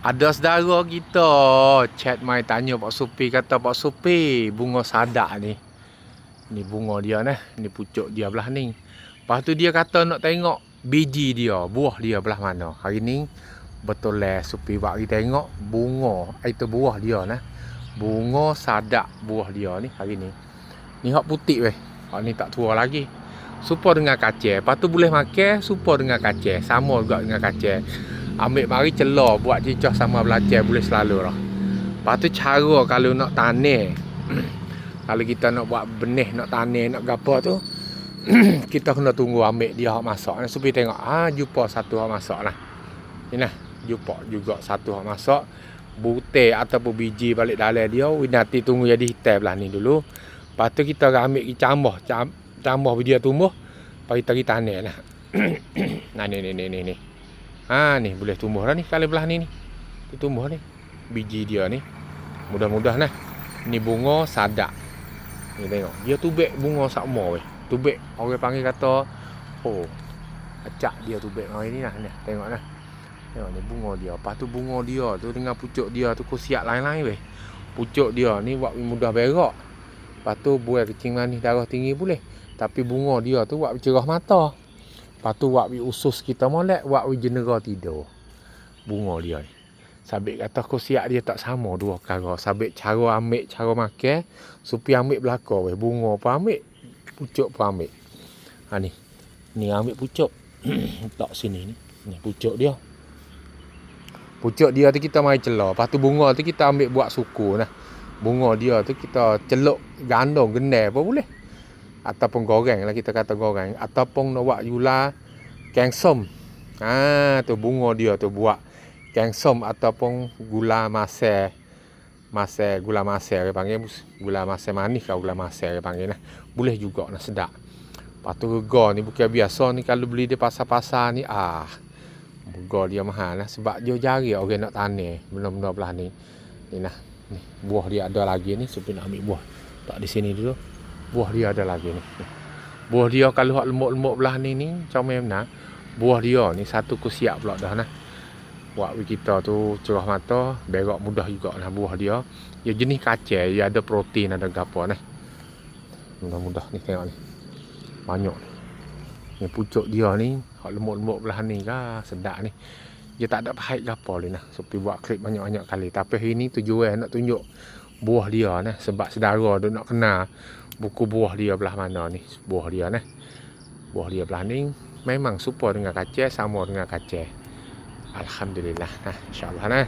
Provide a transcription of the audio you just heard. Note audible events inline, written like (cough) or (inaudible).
Ada saudara kita chat mai tanya Pak Supi kata Pak Supi bunga sadak ni. Ni bunga dia nah, ni pucuk dia belah ni. Lepas tu dia kata nak tengok biji dia, buah dia belah mana. Hari ni betul lah Supi buat kita tengok bunga itu buah dia nah. Bunga sadak buah dia ni hari ni. Ni hak putih weh. Hak ni tak tua lagi. Supa dengan kacang. Lepas tu boleh makan supa dengan kacang. Sama juga dengan kacang ambil mari celah buat cicah sama belajar boleh selalu lah. Lepas tu cara kalau nak tanah (clears throat) kalau kita nak buat benih nak tanah nak gapo tu (clears throat) kita kena tunggu ambil dia hak masak. Supaya tengok ah jumpa satu hak masak lah. Ni nah jumpa juga satu hak masak. Butir ataupun biji balik dalam dia nanti tunggu jadi hitam belah ni dulu. Lepas tu kita akan ambil cambah cambah dia tumbuh. Lepas kita pergi lah. (clears throat) nah ni ni ni ni ni. Ha ni boleh tumbuh dah ni kali belah ni ni. Tu tumbuh ni. Biji dia ni. Mudah-mudah nah. Ni bunga sadak. Ni tengok. Dia tubek bunga sakmo weh. Tubek orang panggil kata oh acak dia tubek hari ni nah. Ni tengok nah. Tengok ni bunga dia. Lepas tu bunga dia tu dengan pucuk dia tu kusiak lain-lain weh. Pucuk dia ni buat mudah berak. Lepas tu buai kecing manis darah tinggi boleh. Tapi bunga dia tu buat cerah mata. Lepas tu wak usus kita molek, wak jenera tidur. Bunga dia ni. Sabik kata aku siap dia tak sama dua perkara. Sabik cara ambil, cara makan. Supi ambil belakang weh. Bunga pun ambil. Pucuk pun ambil. Ha ni. Ni ambil pucuk. (clears throat) tak sini ni. Ni pucuk dia. Pucuk dia tu kita mai celah. Lepas tu bunga tu kita ambil buat suku nah. Bunga dia tu kita celuk gandong gendai apa boleh ataupun goreng lah kita kata goreng. Ataupun nak buat yula kengsom ha tu bunga dia tu buat kengsom ataupun gula masai masai gula masai dia panggil. Gula masai manis kau gula masai dia panggil nah boleh juga nak sedap. Lepas tu rega ni bukan biasa ni kalau beli di pasar-pasar ni ah rega dia mahal lah. Sebab dia jari orang nak tanah benda-benda belah ni. Ni nah ni buah dia ada lagi ni supaya nak ambil buah. Tak di sini dulu buah dia ada lagi ni. Buah dia kalau hak lembut-lembut belah ni ni macam mana? Buah dia ni satu kusiak pula dah nah. Buat kita tu cerah mata, berak mudah juga lah buah dia. Dia jenis kacang, dia ada protein ada gapo nah. Mudah-mudah ni tengok ni. Banyak ni. Ni pucuk dia ni, hak lembut-lembut belah ni kah sedap ni. Dia tak ada pahit gapo ni nah. Seperti buat klip banyak-banyak kali. Tapi hari ni tujuan nak tunjuk buah dia nah sebab saudara dia nak kenal buku buah dia belah mana ni? Buah dia nah buah dia belah ni memang super dengan kaca sama dengan kaca alhamdulillah. Nah insyaallah nah